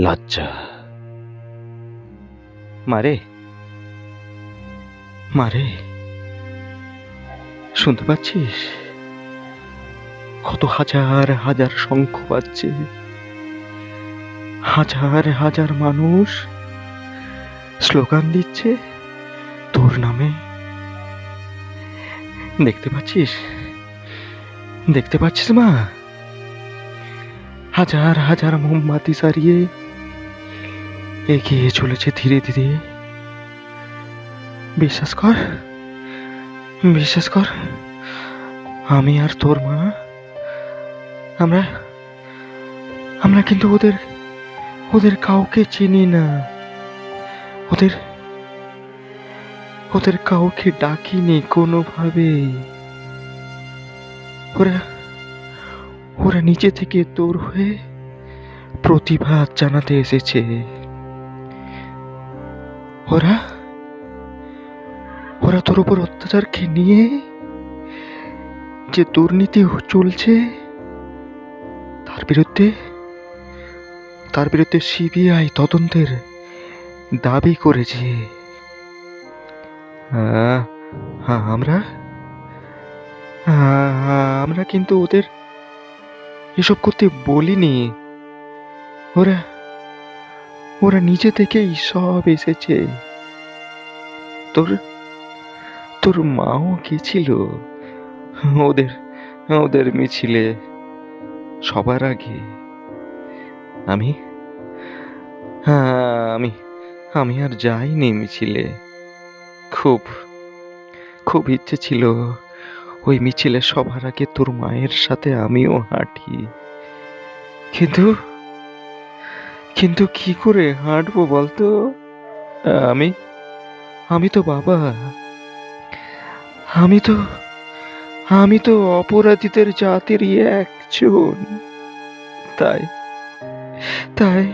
লজ্জা। মারে মারে শুনতে পাচ্ছিস? কত হাজার হাজার শঙ্খ বাজছে। হাজার হাজার মানুষ স্লোগান দিচ্ছে তোর নামে। দেখতে পাচ্ছিস? দেখতে পাচ্ছিস মা? হাজার হাজার মোমবাতি সারিয়ে এগিয়ে চলেছে ধীরে ধীরে। বিশ্বাস কর বিশ্বাস কর, আমি আর তোর মা, আমরা আমরা কিন্তু ওদের ওদের কাউকে চিনি না। ওদের ওদের কাউকে ডাকিনি কোনোভাবেই ওরা ওরা নিচে থেকে তোর হয়ে প্রতিবাদ জানাতে এসেছে। ওরা? ওরা তোর উপর অত্যাচারকে নিয়ে যে দুর্নীতি চলছে, তার বিরুদ্ধে তার বিরুদ্ধে সিবিআই তদন্তের দাবি করেছে। আমরা? আমরা কিন্তু ওদের এসব করতে বলিনি। ওরা ওরা নিজে থেকেই সব এসেছে। তোর তোর মাও গেছিল ওদের ওদের মিছিলে। সবার আগে। আমি হ্যাঁ আমি আমি আর যাইনি মিছিলে। খুব খুব ইচ্ছে ছিল ওই মিছিলে সবার আগে তোর মায়ের সাথে আমিও হাঁটি। কিন্তু কিন্তু কি করে হাঁটবো বলতো? আমি আমি তো বাবা। আমি তো আমি তো অপরাধীদের জাতিরই একজন। তাই তাই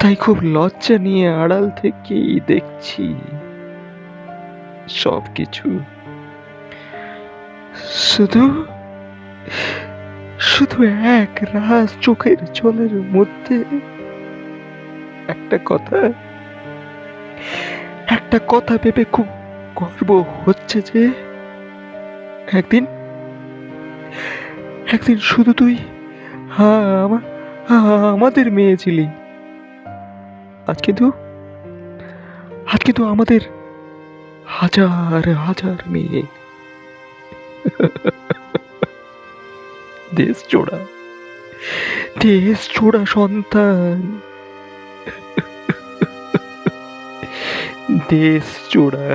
তাই খুব লজ্জা নিয়ে আড়াল থেকেই দেখছি সব কিছু শুধু শুধু এক রাজ চোখের জলের মধ্যে একটা কথা একটা কথা ভেবে খুব গর্ব হচ্ছে যে একদিন একদিন শুধু তুই আমাদের মেয়ে ছিলি। আজ কিন্তু আজ কিন্তু আমাদের হাজার হাজার মেয়ে। দেশ চোড়া দেশ চোড়া সন্তান। দেশ চোড়া